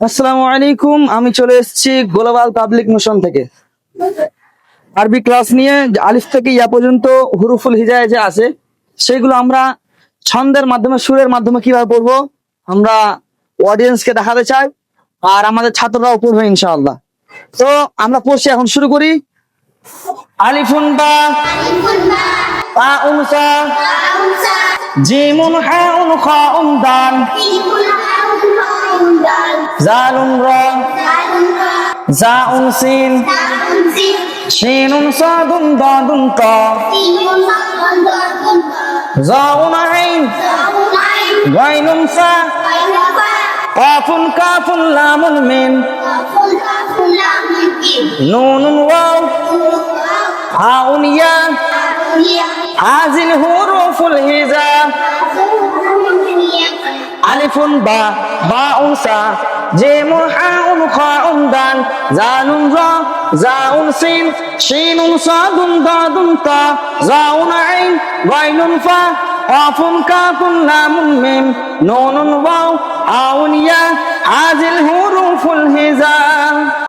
আসসালামু আলাইকুম আমি চলে এসেছি গ্লোবাল পাবলিক মিশন থেকে। আরবি ক্লাস নিয়ে আলিফ থেকে ইয়া পর্যন্ত হুরুফুল হিজায় যে আছে সেগুলো আমরা ছন্দের মাধ্যমে সুরের মাধ্যমে কীভাবে পড়ব আমরা অডিয়েন্সকে দেখাতে চাই আর আমাদের ছাত্ররাও পড়বে ইনশাআল্লাহ। তো আমরা পড়ছি এখন শুরু করি। আলিফুন বা তা উনসা জিমুন হাউন খাউন দান জালুন রা। জাউন সিন। শিনুন সাদুন দাদুন তা জাউন আইন। গাইনুন ফা। কাফুন কাফুন লামুন মিন। নুনুন ওয়াও। হাউন ইয়া। হাজিল হুরুফুল হিজা। আলিফুন বা বাউন সা। জিমুন মুহাউন খাউন দান জানুন রা, জাউন সিন, শিনুন সাদুন দাদুন তা, জাউন আইন গাইনুন ফা কাফুন লামুন মিম, নুনুন ওয়াও হাউন ইয়া, হাজিল হুরুফুল হিজা।